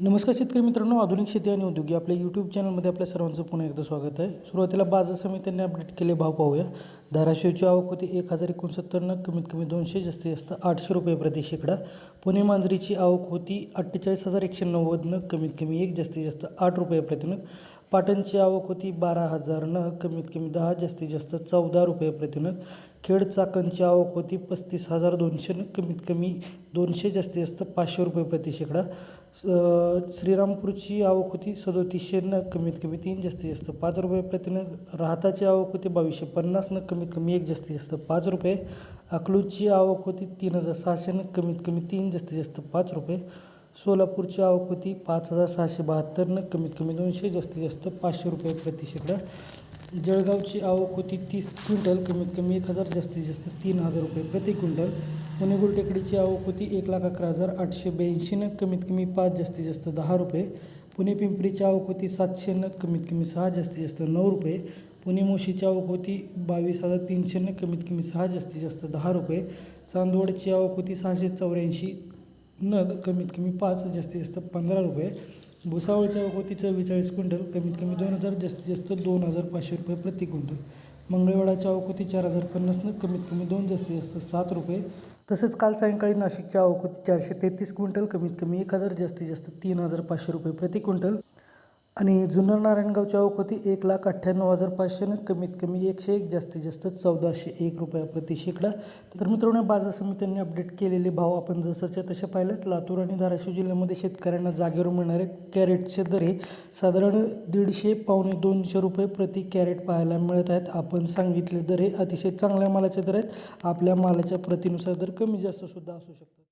नमस्कार शेतकरी मित्रांनो आधुनिक शेती आणि उद्योग या आपल्या यूट्यूब चॅनलमध्ये आपल्या सर्वांचं पुन्हा एकदा स्वागत आहे. सुरुवातीला बाजार समित्यांनी अपडेट केले भाव पाहूया. धाराशिवची आवक होती एक हजार एकोणसत्तरनं कमीत कमी दोनशे जास्तीत जास्त आठशे रुपये प्रति शेकडा. पुणे मांजरीची आवक होती अठ्ठेचाळीस हजार एकशे नव्वदनं कमीत कमी एक जास्तीत जास्त आठ रुपये प्रतिनग पाटणची आवक होती बारा हजार न कमीत कमी दहा जास्तीत जास्त चौदा रुपये प्रतिनं खेड चाकणची आवक होती पस्तीस हजार दोनशेनं कमीत कमी दोनशे जास्तीत जास्त पाचशे रुपये प्रति शेकडा. स- श्रीरामपूरची आवक होती सदोतीसशेनं कमीत कमी तीन जास्तीत जास्त पाच रुपये प्रतिनं राहताची आवक होती बावीसशे पन्नासनं कमीत कमी एक जास्तीत जास्त पाच रुपये. अकलूजची आवक होती तीन हजार सहाशे न कमीत कमी तीन जास्तीत जास्त पाच रुपये. सोलापूरची आवक होती पाच हजार सहाशे बहात्तरनं कमीत कमी दोनशे जास्तीत जास्त पाचशे रुपये प्रति शेकडा. जळगावची आवक होती तीस क्विंटल कमीत कमी एक हजार जास्तीत जास्त तीन हजार रुपये प्रति क्विंटल. पुणे गुलटेकडीची आवक होती एक लाख अकरा हजार आठशे ब्याऐंशीनं कमीत कमी पाच जास्तीत जास्त दहा रुपये. पुणे पिंपरीची आवक होती सातशेनं कमीत कमी सहा जास्तीत जास्त नऊ रुपये. पुणे मोशीची आवक होती बावीस हजार तीनशेनं कमीत कमी सहा जास्तीत जास्त दहा रुपये. चांदवडची आवक होती सहाशे चौऱ्याऐंशी नग कमीत कमी पाच जास्तीत जास्त पंधरा रुपये. भुसावळच्या आवक होती चव्वेचाळीस क्विंटल कमीत कमी दोन हजार जास्तीत जास्त दोन हजार पाचशे रुपये प्रति क्विंटल. मंगळवाडाच्या अवकोती चार हजार पन्नास नग कमीत कमी दोन जास्तीत जास्त सात रुपये. तसेच काल सायंकाळी नाशिकच्या अवकोती चारशे तेहतीस क्विंटल कमीत कमी एक हजार जास्तीत जास्त तीन हजार पाचशे रुपये प्रति क्विंटल. आणि जुन्नर नारायणगावची आवक होती एक लाख अठ्ठ्याण्णव हजार पाचशेनं. कमीत कमी एकशे एक जास्तीत जास्त चौदाशे एक रुपया प्रति शेकडा. तर मित्रांनो बाजार समित्यांनी अपडेट केलेले भाव आपण जसंच्या तसे पाहिलेत. लातूर आणि धाराशिव जिल्ह्यामध्ये शेतकऱ्यांना जागेवर मिळणारे कॅरेटचे दर हे साधारण दीडशे पावणे दोनशे रुपये प्रति कॅरेट पाहायला मिळत आहेत. आपण सांगितले दर हे अतिशय चांगल्या मालाचे दर आहेत. आपल्या मालाच्या प्रतीनुसार दर कमी जास्त सुद्धा असू शकतात.